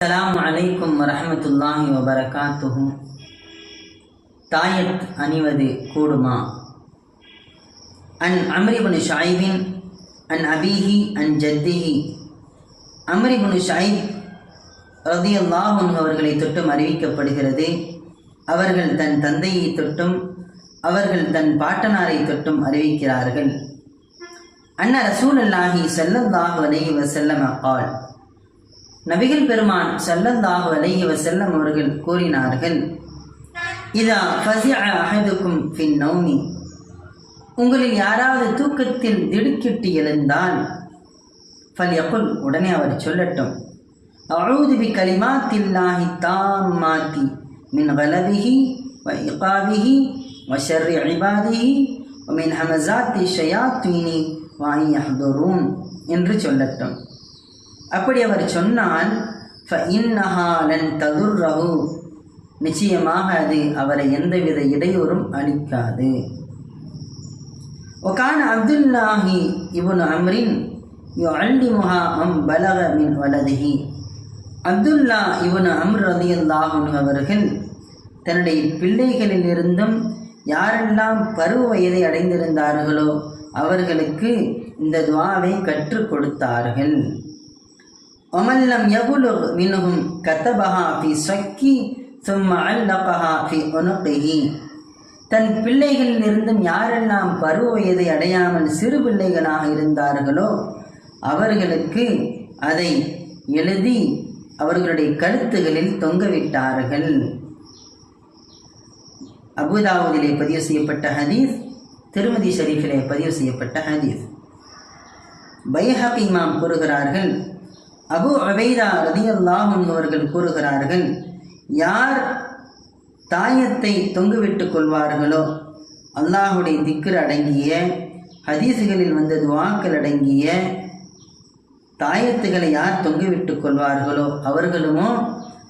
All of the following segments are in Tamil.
அலாம் அலைக்கும் வரமத்துல்லாஹி வபரகாத்துஹும் தாயத் அணிவது கூடுமா? அன் அமரிபுனு ஷாயிபின் அன் அபிஹி அன் ஜத்திஹி. அமரிபுனு ஷாயிப் ரதி அல்லாஹும் அவர்களை தொட்டும் அறிவிக்கப்படுகிறது. அவர்கள் தன் தந்தையை தொட்டும் அவர்கள் தன் பாட்டனாரை தொட்டும் அறிவிக்கிறார்கள். அன்ன ரசூல் அல்லாஹி செல்லல்லாஹு அலைஹி நபிகள் பெருமான் ஸல்லல்லாஹு அலைஹி செல்லம் அவர்கள் கூறினார்கள். இதா ஃபஸிஅ அஹதுக்கும் ஃபின் நௌமி. உங்களில் யாராவது தூக்கத்தில் திடுக்கிட்டு எழுந்தால் ஃபல்யகுல் உடனே அவர் சொல்லட்டும். அஊது தில்லாஹி கலிமாத்தில்லாஹி தாம்மாத்தி மின் வலதிகி வ இகாபிஹி வ ஷர்ரி இபாதிஹி மின் ஹமசாத்தி ஷயாத்தீனி வாயி அன் என்று சொல்லட்டும். அப்படி அவர் சொன்னால் இன்னஹாலன் ததுர்ரஹு. நிச்சயமாக அது அவரை எந்தவித இடையூறும் அளிக்காது. ஒகான் அப்துல்லாஹி இவன் அம்ரின் யுஅல்லிமுஹா அம் பலக மின் வலதிஹி. அப்துல்லா இவன் அம்ர் ரதியல்லாஹுன் அவர்கள் தன்னுடைய பிள்ளைகளிலிருந்தும் யாரெல்லாம் பருவ வயதை அடைந்திருந்தார்களோ அவர்களுக்கு இந்த துவாவை கற்றுக் கொடுத்தார்கள். ஒமல்லம் யபுலுக் மினுகும் கத்தபஹா ஃபி சொக்கி சும்ம அல்லகஹா ஃபி ஒனுகைஹி தன் பிள்ளைகளிலிருந்தும் யாரெல்லாம் பருவ வயதை அடையாமல் சிறு பிள்ளைகளாக இருந்தார்களோ அவர்களுக்கு அதை எழுதி அவர்களுடைய கழுத்துகளில் தொங்கவிட்டார்கள். அபுதாவுதிலே பதிவு செய்யப்பட்ட ஹதீஸ் திருமதி ஷரீஃபிலே பதிவு செய்யப்பட்ட ஹதீஸ். பைஹக் இமாம் கூறுகிறார்கள் அபு அபைதா ரதியல்லாஹும் அவர்கள் கூறுகிறார்கள் யார் தாயத்தை தொங்குவிட்டுக் கொள்வார்களோ அல்லாஹுடைய திக்கர் அடங்கிய ஹதீசுகளில் வந்த துவாக்கள் அடங்கிய தாயத்துகளை யார் தொங்குவிட்டுக் கொள்வார்களோ அவர்களுமோ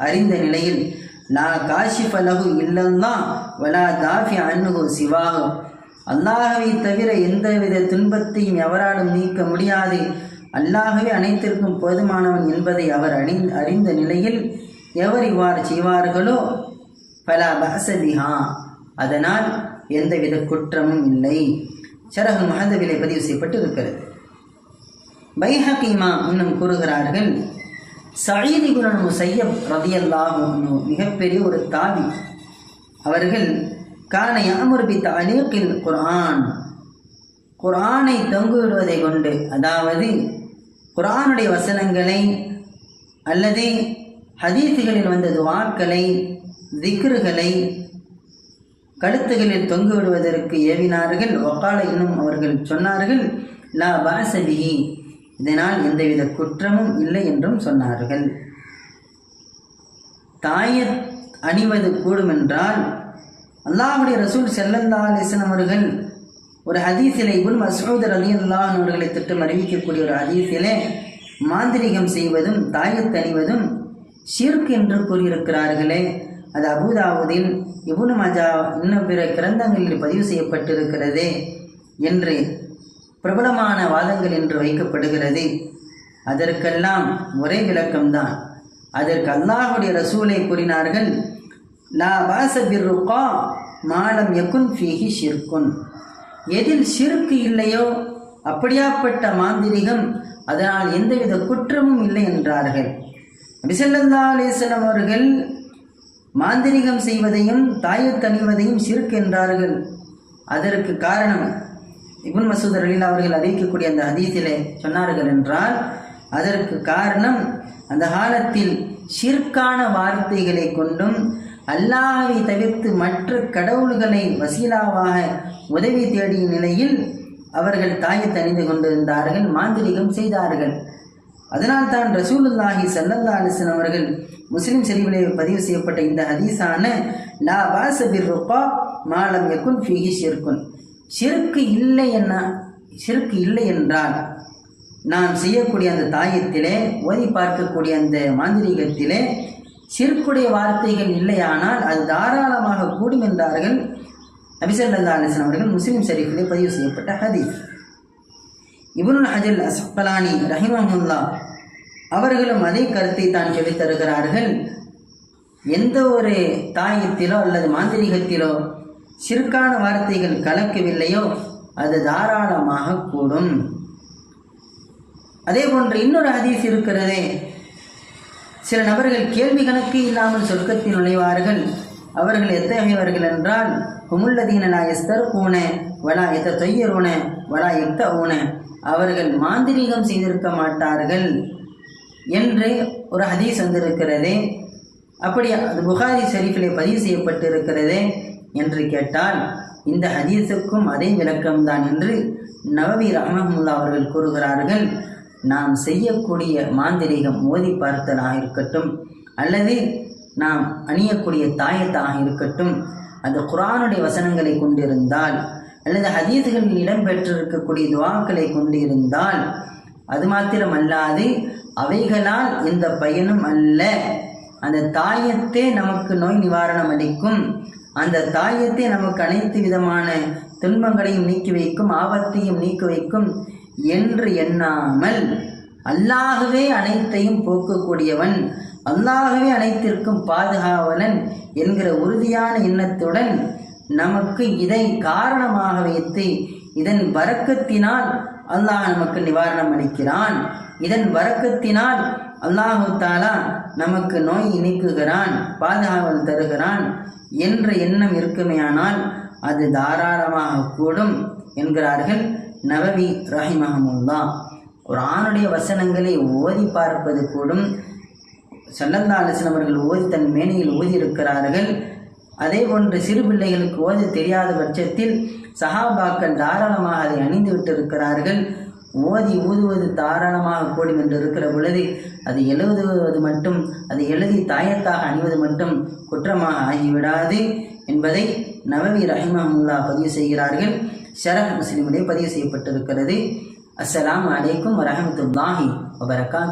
அறிந்த நிலையில் லா காஷிஃபலகு இல்லல்லா வலா தாஃபி அன்னுகு சிவாகும் அல்லாஹவை தவிர எந்தவித துன்பத்தையும் எவராலும் நீக்க முடியாது. அல்லாகவே அனைத்திற்கும் போதுமானவன் என்பதை அவர் அணி அறிந்த நிலையில் எவர் இவ்வாறு செய்வார்களோ? பல பகசதிஹா அதனால் எந்தவித குற்றமும் இல்லை. சரகு மகதவிலை பதிவு செய்யப்பட்டு இருக்கிறது பைஹகீமா இன்னும் கூறுகிறார்கள் சயீதி குரன் முசையப் ரதியல்லாஹு மிகப்பெரிய ஒரு தாவி. அவர்கள் கான யாமுர்பி தாலீக்கில் குரானை தொங்கு விடுவதை கொண்டு அதாவது குரானுடைய வசனங்களை அல்லது ஹதீஸுகளில் வந்த துவாக்களை திக்ருகளை கழுத்துகளில் தொங்கு விடுவதற்கு ஏவினார்கள். ஒக்கால இன்னும் அவர்கள் சொன்னார்கள் லா பாசபிஹி இதனால் எந்தவித குற்றமும் இல்லை என்றும் சொன்னார்கள். தாய அணிவது கூடுமென்றால் அல்லாஹுடைய ரசூல் செல்லந்தா அலிஸ்லாம் அவர்கள் ஒரு ஹதீஸிலே இபுன் மசூதர் அலி அல்லாஹ் அவர்களை திட்டம் அறிவிக்கக்கூடிய ஒரு ஹதீஸிலே மாந்திரிகம் செய்வதும் தாயத் அணிவதும் ஷிர்க் என்று கூறியிருக்கிறார்களே. அது அபுதாவுதில் இபுன் மஜா இன்னும் பிற கிரந்தங்களில் பதிவு செய்யப்பட்டிருக்கிறதே என்று பிரபலமான வாதங்கள் என்று வைக்கப்படுகிறது. அதற்கெல்லாம் ஒரே விளக்கம்தான். அதற்கு அல்லாஹுடைய ரசூலை கூறினார்கள் லா வாசபிர் பிர்ருகா மாலம் யகுன் ஃபீஹி ஷிர்குன். எதில் சிறுக்கு இல்லையோ அப்படியாப்பட்ட மாந்திரிகம் அதனால் எந்தவித குற்றமும் இல்லை என்றார்கள். நபிசல்லா அலிஸ்லாம் அவர்கள் மாந்திரிகம் செய்வதையும் தாயத்தணிவதையும் சிறுக்கு என்றார்கள். அதற்கு காரணம் இபுன் மசூத் அலிலா அவர்கள் அறிவிக்கக்கூடிய அந்த ஹதீஸிலே சொன்னார்கள் என்றால் அதற்கு காரணம் அந்த காலத்தில் சிற்கான வார்த்தைகளை கொண்டும் அல்லாஹை தவிர்த்து மற்ற கடவுள்களை வசீலாவாக உதவி தேடிய நிலையில் அவர்கள் தாயை தணிந்து கொண்டிருந்தார்கள் மாந்திரிகம் செய்தார்கள். அதனால் தான் ரசூலுல்லாஹி சல்லல்லா அலிஸ்லாம் அவர்கள் முஸ்லிம் செறிவிலே பதிவு செய்யப்பட்ட இந்த ஹதீஸான லா பாசபிர் ருப்பா மாலம் எக்குன் ஃபிஹி ஷிர்குன். ஷிருக்கு இல்லை என்ன ஷிருக்கு இல்லை என்றால் நாம் செய்யக்கூடிய அந்த தாயத்திலே ஓதி பார்க்கக்கூடிய அந்த மாந்திரிகத்திலே சிறுக்குடைய வார்த்தைகள் இல்லையானால் அது தாராளமாக கூடும் என்றார்கள். நபிசல்லா அலிஸ்லாம் அவர்கள் முஸ்லீம் ஷரீஃபிலே பதிவு செய்யப்பட்ட ஹதீஸ். இபுனுல் அஜல் அசப்பலானி ரஹிமஹுல்லா அவர்களும் அதே கருத்தை தான் சொல்லித் தருகிறார்கள். எந்த ஒரு தாயத்திலோ அல்லது மாந்திரிகத்திலோ சிறுக்கான வார்த்தைகள் கலக்கவில்லையோ அது தாராளமாக கூடும். அதே போன்று இன்னொரு ஹதீஸ் இருக்கிறதே சில நபர்கள் கேள்வி கணக்கு இல்லாமல் சொர்க்கத்தில் நுழைவார்கள். அவர்கள் எத்தகையவர்கள் என்றால் குமுல்லதீன லா எஸ்தர் பூன வலா எத்த தொய்யருன வலா எத்த ஊன அவர்கள் மாந்திரீகம் செய்திருக்க மாட்டார்கள் என்று ஒரு ஹதீஸ் வந்திருக்கிறது. அப்படி அது புகாரி ஷெரீஃபிலே பதிவு செய்யப்பட்டிருக்கிறது என்று கேட்டால் இந்த ஹதீஸுக்கும் அதே விளக்கம்தான் என்று நவவி ரஹமஹமுல்லா அவர்கள் கூறுகிறார்கள். நாம் செய்யக்கூடிய மாந்திரீகம் மோதி பார்த்தலாக இருக்கட்டும் அல்லது நாம் அணியக்கூடிய தாயத்தாக இருக்கட்டும் அது குரானுடைய வசனங்களை கொண்டிருந்தால் அல்லது ஹதீதுகளில் இடம்பெற்றிருக்கக்கூடிய துவாக்களை கொண்டிருந்தால் அது மாத்திரமல்லாது அவைகளால் எந்த பயனும் அல்ல. அந்த தாயத்தே நமக்கு நோய் நிவாரணம் அளிக்கும். அந்த தாயத்தை நமக்கு அனைத்து விதமான துன்பங்களையும் நீக்கி வைக்கும் ஆபத்தையும் நீக்கி வைக்கும். என்று எண்ணாமல் அல்லாகவே அனைத்தையும் போக்கக்கூடியவன் அல்லாகவே அனைத்திற்கும் பாதுகாவலன் என்கிற உறுதியான எண்ணத்துடன் நமக்கு இதை காரணமாக வைத்து இதன் வரக்கத்தினால் அல்லாஹ் நமக்கு நிவாரணம் அளிக்கிறான். இதன் வரக்கத்தினால் அல்லாஹு தாலா நமக்கு நோய் இணைக்குகிறான் பாதுகாவல் தருகிறான் என்ற எண்ணம் இருக்குமேயானால் அது தாராளமாக கூடும் என்கிறார்கள் நவவி ரஹிமஹமுல்லா. ஒரு வசனங்களை ஓதி பார்ப்பது கூடும். சல்லல்லா அலிஸ்லாம் அவர்கள் ஓதி தன் மேனையில் ஓதியிருக்கிறார்கள். அதே போன்று சிறு பிள்ளைகளுக்கு ஓத தெரியாத பட்சத்தில் சஹாபாக்கள் தாராளமாக அதை அணிந்து விட்டிருக்கிறார்கள். ஓதி ஊதுவது தாராளமாக கூடும் என்று இருக்கிற பொழுது அது எழுதுவது மட்டும் அது எழுதி தாயத்தாக அணிவது மட்டும் குற்றமாக ஆகிவிடாது என்பதை நவவி ரஹிமஹமுல்லா பதிவு செய்கிறார்கள். ஷரஹ் முஸ்லிமிலே பதிவு செய்யப்பட்டிருக்கிறது. அஸ்ஸலாமு அலைக்கும் வரஹமத்துல்லாஹி வபரகாத்.